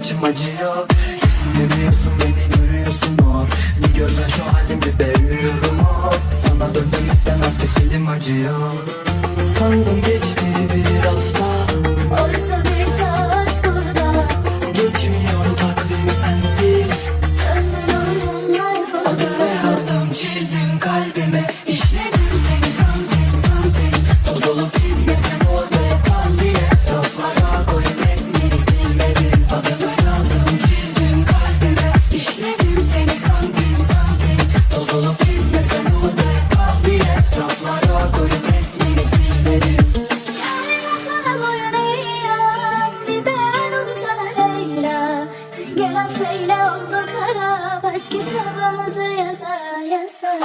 içim acıyor. Yüzünleniyorsun beni görüyorsun o Ne gördün şu halimi belliyorum of Sana dön demekten artık dilim acıyor. Sandım geçti bir Gel affeyle oldu kara. Baş kitabımızı yasa yasa